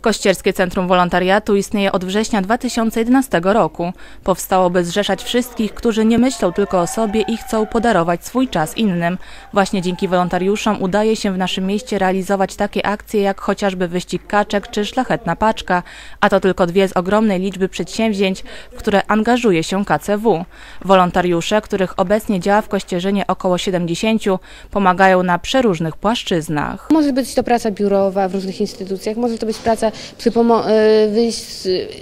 Kościerskie Centrum Wolontariatu istnieje od września 2011 roku. Powstało, by zrzeszać wszystkich, którzy nie myślą tylko o sobie i chcą podarować swój czas innym. Właśnie dzięki wolontariuszom udaje się w naszym mieście realizować takie akcje jak chociażby wyścig kaczek czy szlachetna paczka, a to tylko dwie z ogromnej liczby przedsięwzięć, w które angażuje się KCW. Wolontariusze, których obecnie działa w Kościerzynie około 70, pomagają na przeróżnych płaszczyznach. Może być to praca biurowa w różnych instytucjach, może to być praca przy e,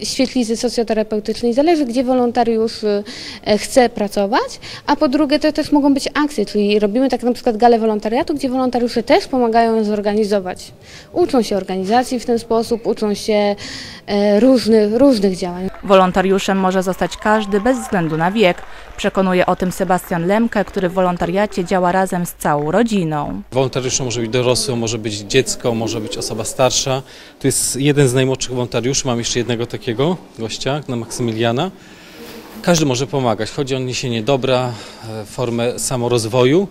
świetlicy socjoterapeutycznej. Zależy, gdzie wolontariusz e, chce pracować, a po drugie to też mogą być akcje, czyli robimy tak na przykład galę wolontariatu, gdzie wolontariusze też pomagają ją zorganizować. Uczą się organizacji w ten sposób, uczą się e, różnych, różnych działań. Wolontariuszem może zostać każdy bez względu na wiek. Przekonuje o tym Sebastian Lemke, który w wolontariacie działa razem z całą rodziną. Wolontariuszem może być dorosły, może być dziecko, może być osoba starsza. To jest jeden z najmłodszych wolontariuszy, mam jeszcze jednego takiego gościa, na Maksymiliana. Każdy może pomagać. Chodzi o niesienie dobra, e, formę samorozwoju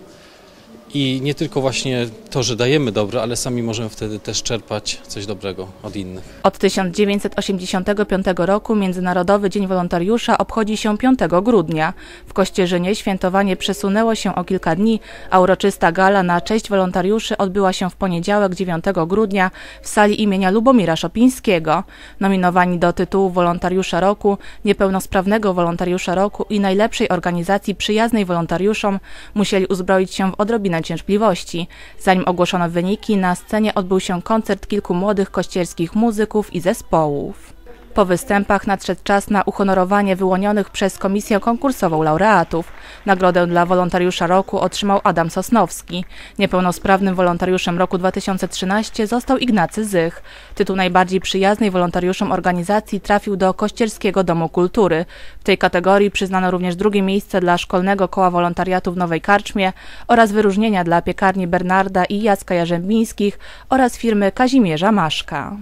i nie tylko właśnie to, że dajemy dobro, ale sami możemy wtedy też czerpać coś dobrego od innych. Od 1985 roku Międzynarodowy Dzień Wolontariusza obchodzi się 5 grudnia. W Kościerzynie świętowanie przesunęło się o kilka dni, a uroczysta gala na cześć wolontariuszy odbyła się w poniedziałek 9 grudnia w sali imienia Lubomira Szopińskiego. Nominowani do tytułu Wolontariusza Roku, Niepełnosprawnego Wolontariusza Roku i najlepszej organizacji przyjaznej wolontariuszom musieli uzbroić się w odrobinę cierpliwości. Zanim ogłoszono wyniki, na scenie odbył się koncert kilku młodych kościerskich muzyków i zespołów. Po występach nadszedł czas na uhonorowanie wyłonionych przez komisję konkursową laureatów. Nagrodę dla wolontariusza roku otrzymał Adam Sosnowski. Niepełnosprawnym wolontariuszem roku 2013 został Ignacy Zych. Tytuł najbardziej przyjaznej wolontariuszom organizacji trafił do Kościerskiego Domu Kultury. W tej kategorii przyznano również drugie miejsce dla Szkolnego Koła Wolontariatu w Nowej Karczmie oraz wyróżnienia dla piekarni Bernarda i Jacka Jarzębińskich oraz firmy Kazimierza Maszka.